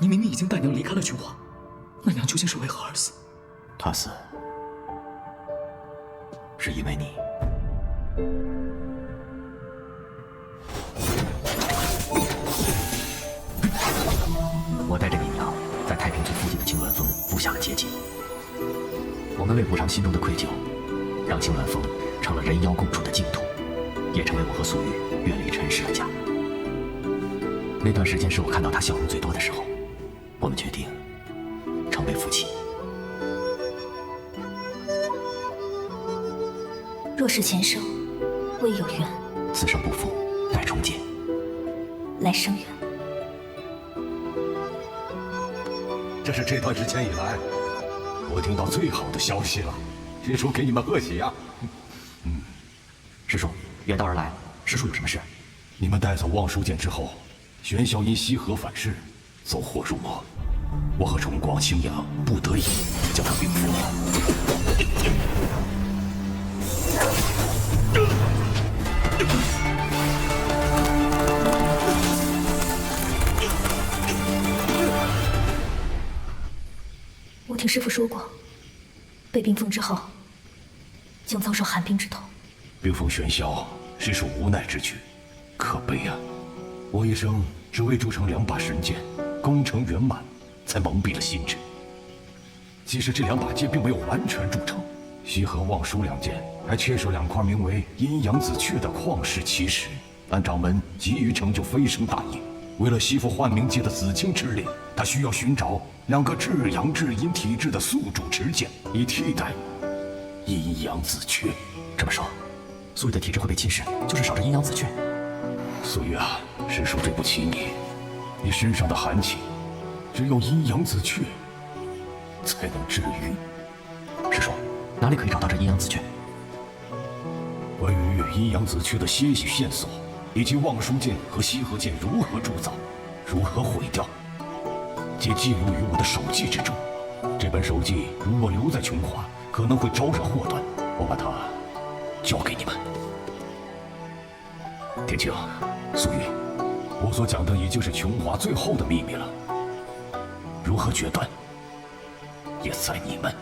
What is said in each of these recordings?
你明明已经带娘离开了琼华，那娘究竟是为何而死？她死，是因为你。我带着你娘在太平村附近的青鸾峰布下了结界，我们为补偿心中的愧疚，让青鸾峰成了人妖共处的净土，也成为我和素玉远离尘世的家。那段时间是我看到她笑容最多的时候，我们决定成为夫妻。若是前生未有缘，此生不负待重见。来生缘。这是这段时间以来我听到最好的消息了，师叔给你们贺喜呀啊！师叔，远道而来，师叔有什么事？你们带走望舒剑之后，玄霄因西河反噬，走火入魔，我和崇光、星阳不得已将他禀赋了。我听师傅说过，被冰封之后，将遭受寒冰之痛。冰封玄霄实属无奈之举，可悲啊！我一生只为铸成两把神剑，功成圆满，才蒙蔽了心智。其实这两把剑并没有完全铸成，西河望舒两剑还缺少两块名为阴阳子雀的旷世奇石。但掌门急于成就飞升大业，为了吸附幻冥界的紫青之力，他需要寻找两个至阳至阴体质的宿主持剑，以替代阴阳子雀。这么说，素玉的体质会被侵蚀，就是少着阴阳子雀。素玉啊，师叔对不起你，你身上的寒气，只有阴阳子雀才能治愈。师叔，哪里可以找到这阴阳子雀？关于阴阳子雀的些许线索，以及望舒剑和西河剑如何铸造、如何毁掉，皆记录于我的手记之中。这本手记如果留在琼华，可能会招惹祸端。我把它交给你们。天青，素玉，我所讲的已经是琼华最后的秘密了。如何决断，也在你们。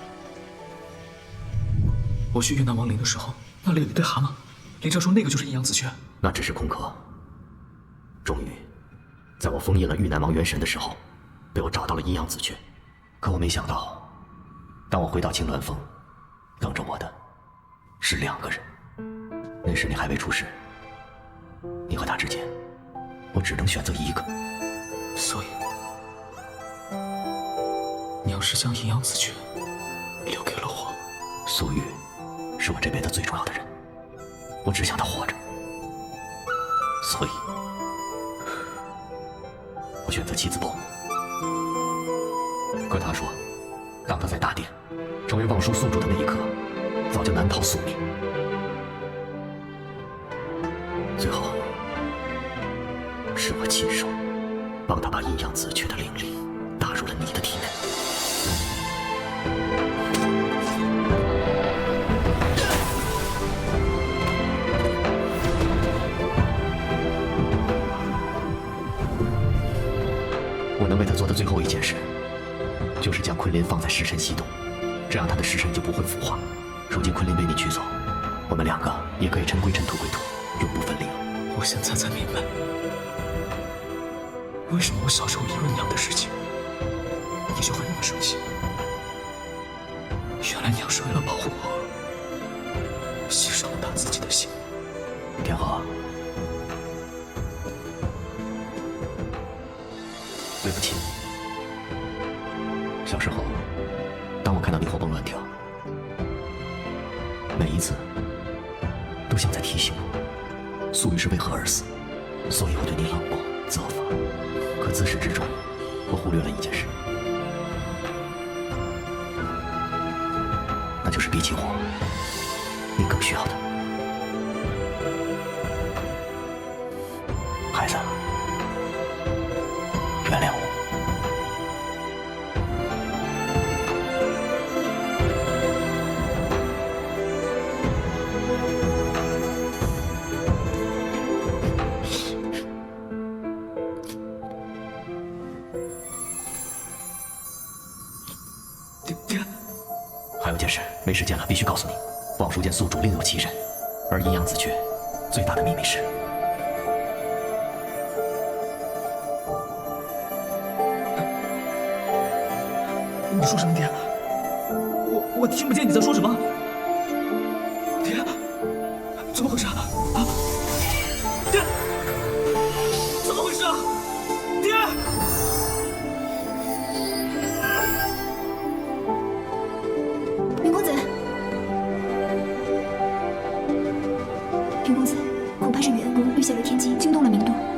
我去越南王陵的时候，那里有一对蛤蟆，林正说那个就是阴阳子雀。那只是空壳。终于，在我封印了玉南王元神的时候，被我找到了阴阳子雀。可我没想到，当我回到青鸾峰，等着我的是两个人。那时你还未出世，你和他之间，我只能选择一个。所以，娘是将阴阳子雀留给了我。素玉，是我这辈子最重要的人，我只想她活着，所以，我选择妻子报。可他说，当他在大殿成为望舒宿主的那一刻，早就难逃宿命。最后，是我亲手帮他把阴阳子雀的灵力昆仑放在尸神西东，这样他的尸身就不会腐化。如今昆仑被你取走，我们两个也可以尘归尘，土归土，永不分离了。我现在才明白，为什么我小时候因为娘的事情，你就会那么生气。原来娘是为了保护我，牺牲了她自己的性命。天河，每一次都像在提醒我，素玉是为何而死，所以我对你冷漠责罚。可自始至终，我忽略了一件事，那就是比起我，你更需要的。孩子，原谅我。有件事没时间了，必须告诉你：望蜀剑宿主另有其人，而阴阳子雀最大的秘密是。你说什么，爹？我我听不见你在说什么。爹，怎么回事？啊，爹，公子，恐怕是宇恩公遇险了天机，惊动了明洞。